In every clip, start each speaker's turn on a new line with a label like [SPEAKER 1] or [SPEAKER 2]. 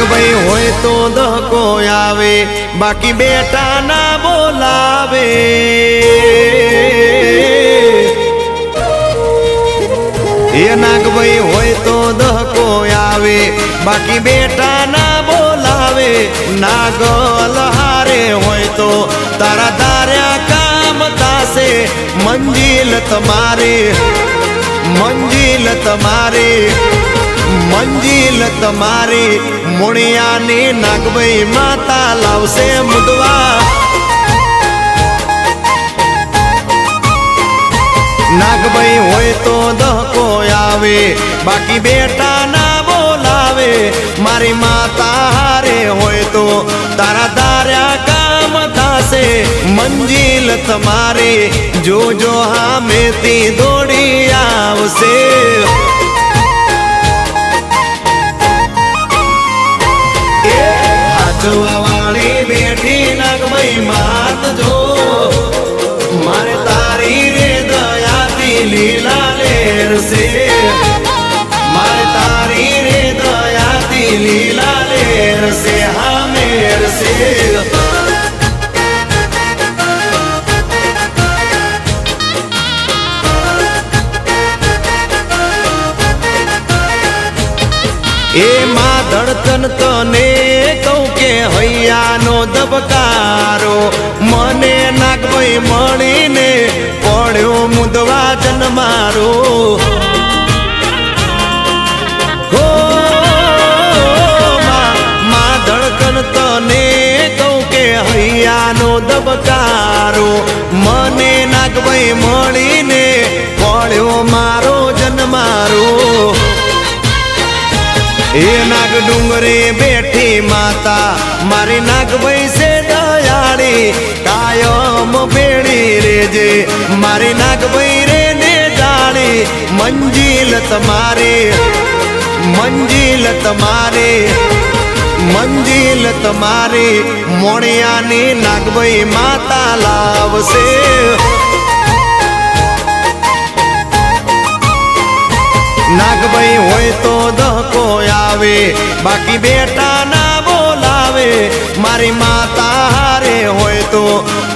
[SPEAKER 1] નાગભાઈ હોય તો દહકો આવે, બાકી બેટા ના બોલાવે. એ નાગભાઈ હોય તો દહકો આવે, બાકી બેટા ના બોલાવે. નાગલ હારે હોય તો તારા તાર્યા કામ તાસે મંજિલ તમારે, મંજિલ તમારી. મંજિલ તમારી મુણિયાની નાગભાઈ માતા લાવશે મુદવા નાગભાઈ હોય તો દહકો આવે, બાકી બેટા ના બોલાવે. મારી માતા હારે હોય તો તારા તાર્યા કામ થાશે. મંજિલ તમારી જોજો હામેથી દોડી આવશે. વાળી બેઠી નાગભાઈ માત જો એ માં ધડકન તને કહું કે હૈયાનો દબકારો મને નાગભાઈ મળીને પડ્યો મુદવા જન્મારો. તને કહું કે હૈયાનો દબકારો મને નાગભાઈ મળીને પડ્યો મારો જન્મારો. એ નાગ ડુંગરે બેઠી માતા, મારી નાગ છે દયાળી, કાયમ બેડી રેજે. મારી નાગ રે ને જાણી મંજિલ તમારે મંજિલ તમારે મંજિલ તમારે, મોણિયાની નાગભાઈ માતા લાવશે. નાગભાઈ હોય તો દહકો આવે, બાકી બેટા ના બોલાવે. મારી માતા હારે હોય તો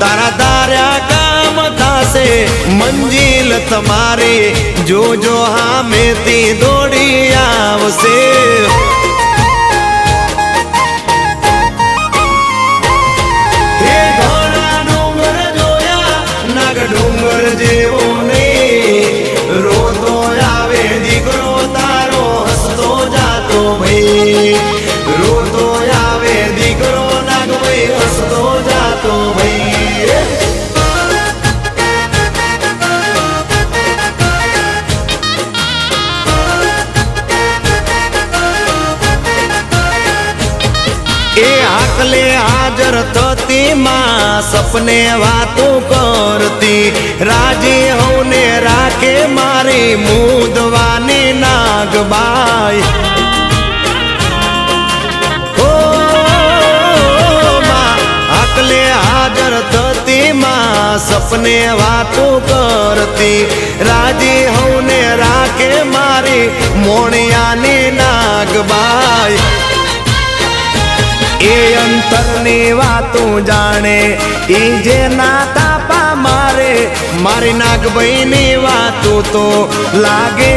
[SPEAKER 1] તારા ધાર્યા કામ થાશે. મંજિલ તમારે જોજો હામેથી દોડી આવશે. હે ઘોડા ડુંગર જોયા, નાગ ડુંગર જેવો એ આકલે હાજર થતી માં સપને વાતો કરતી. રાજી હોને રાખે મારી મૂદવાની નાગબાઈ. ઓ આકલે હાજર થતી માં સપને વાતો કરતી. રાજી હોને રાખે મારી મોણિયાની નાગબાઈ. એ અંતરની વાતો જાણે, એ જે ના તાપા મારે, મારી નાગભાઈની વાતો તો લાગે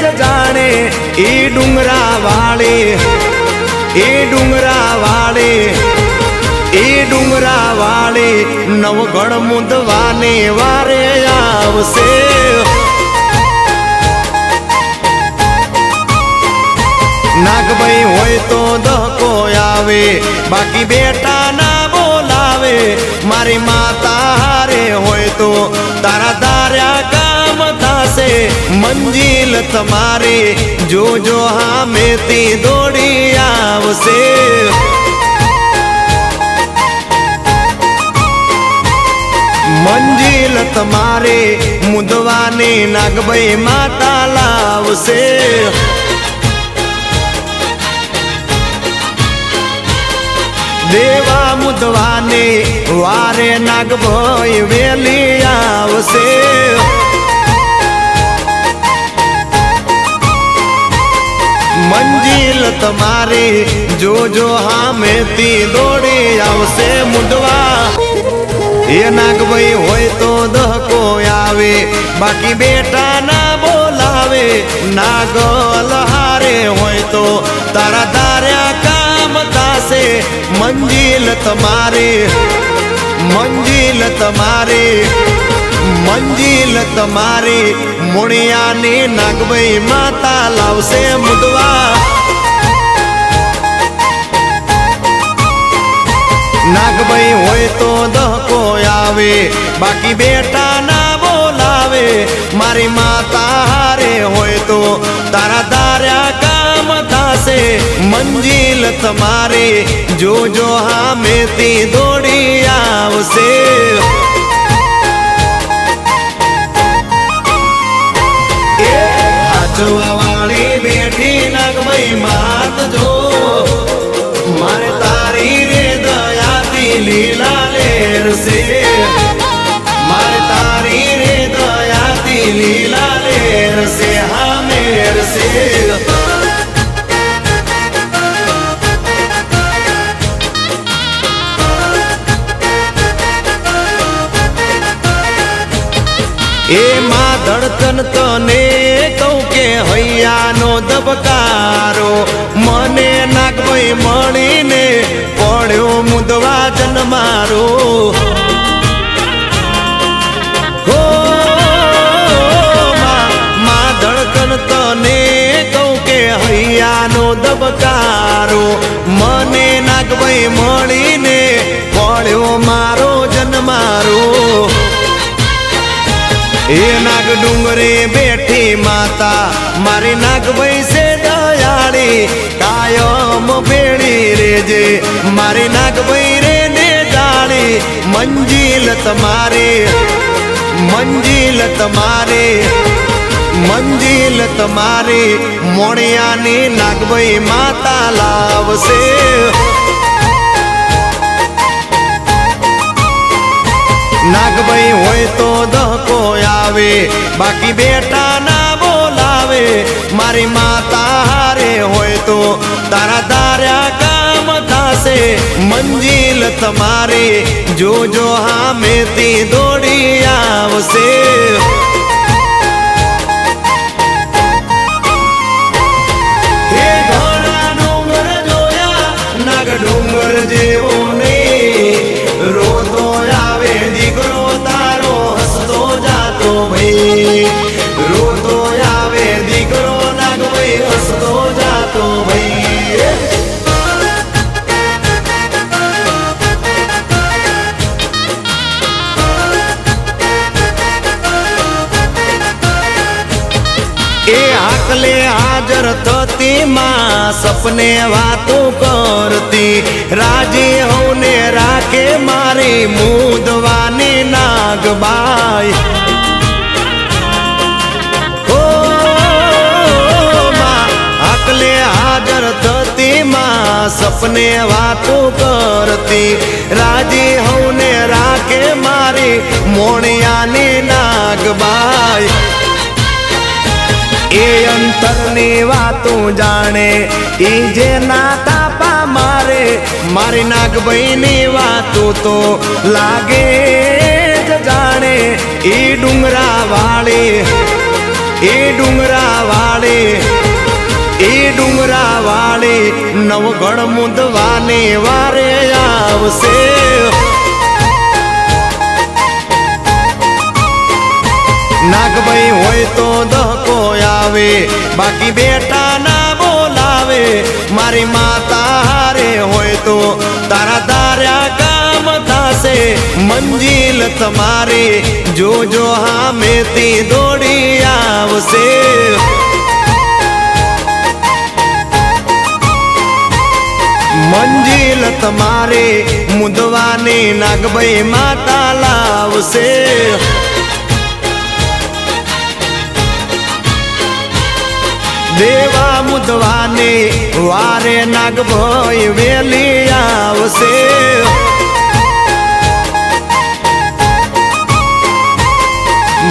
[SPEAKER 1] જ જાણે. એ ડુંગરા વાળે એ ડુંગરા વાળે એ ડુંગરા વાળે નવગણ મુદવાને વારે આવશે. નાગભાઈ હોય તો આવે બાકી બેટા ના બોલાવે. મારી માતા હારે હોય તો તારા ધાર્યા કામ થાશે. મંજિલ તમારી જોજો હામેથી દોડી આવશે. મંજિલ તમારે, મુદવાની નાગભાઈ માતા લાવશે. દેવા મુદવાને વારે નાગભાઈ વેલી આવશે. મંજિલ તમારી જોજો હામેથી દોડી આવશે મુદવા. એ નાગભાઈ હોય તો દહકો આવે, બાકી બેટા ના બોલાવે. નાગલ હારે હોય તો તારા થાશે મંજિલ તમારે મંજિલ તમારે મંજિલ તમારે. મુણિયાને નાગભાઈ માતા લાવશે મુદવા નાગભાઈ હોય તો દહકો આવે, બાકી બેટા ના બોલાવે. મારી માતા હારે હોય તો તારા મંજિલ તમારી જોજો હામેથી દોડી આવશે. હાચવા વાળી બેઠી નાગભાઈ માત જો. એ માં ધડકન તને કહું કે હૈયાનો દબકારો મને નાગભાઈ મળીને પડ્યો મુદવા જન્મારો. તને કહું કે હૈયાનો દબકારો મને નાગભાઈ મળીને પડ્યો મારો જન્મારો. એ નાગ ડુંગરે બેઠી માતા, મારી નાગ છે દયાળી, કાયમ ભેળી રેજે. મારી નાગ રે ને જાળી, મંજિલ તમારે મંજિલ તમારે મંજિલ તમારે, મોણિયાની નાગભાઈ માતા લાવશે. નાગભાઈ હોય તો દહકો આવે, બાકી બેટા ના બોલાવે. મારી માતા હારે હોય તો તારા દાર્યા કામ થાશે. મંજિલ તમારી જોજો હામેથી દોડી આવશે. હે ઘોડા ડુંગર જોયા, નાગ ડુંગર જેવો આકલે હાજર થતી માં સપને વાતો કરતી. રાજી હોને રાખે મારી મુદવાની નાગબાઈ હાજર થતી માં સપને વાતો કરતી. રાજી હોને રાખે મારી મોણિયાની નાગબાઈ અંતરની વાતો જાણે. એ જે ના તાપા મારે, મારી નાગભાઈની વાતો તો લાગે જ જાણે. એ ડુંગરા વાળે એ ડુંગરા વાળે એ ડુંગરા વાળે નવગણ મુદવાને વારે આવશે. નાગભાઈ હોય તો આવે બાકી બેટા ના બોલાવે. મારી માતા હારે હોય તો તારા તાર્યા કામ થશે. મંજિલ તમારી જોજો હામેથી દોડી આવશે. મંજિલ તમારે મુદવાની નાગભાઈ માતા લાવશે. દેવા મુદવાને વારે નાગભોય વેલી આવશે.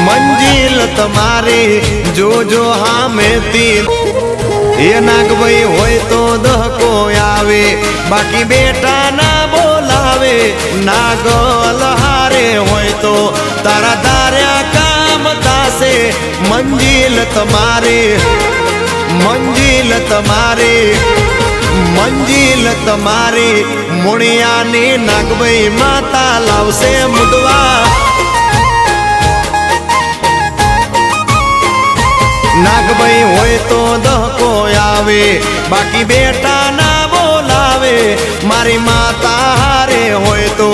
[SPEAKER 1] મંજિલ તમારી જોજો હામેથી એ નાગભાઈ હોય તો દહકો આવે, બાકી બેટા ના બોલાવે. નાગલ હારે હોય તો તારા ધાર્યા કામ તાસે મંજિલ તમારી મંજિલ તમારે મંજિલ તમારે, મુણિયાની નાગભાઈ માતા લાવશે મુદવા નાગભાઈ હોય તો દહકો આવે, બાકી બેટા ના બોલાવે. મારી માતા હારે હોય તો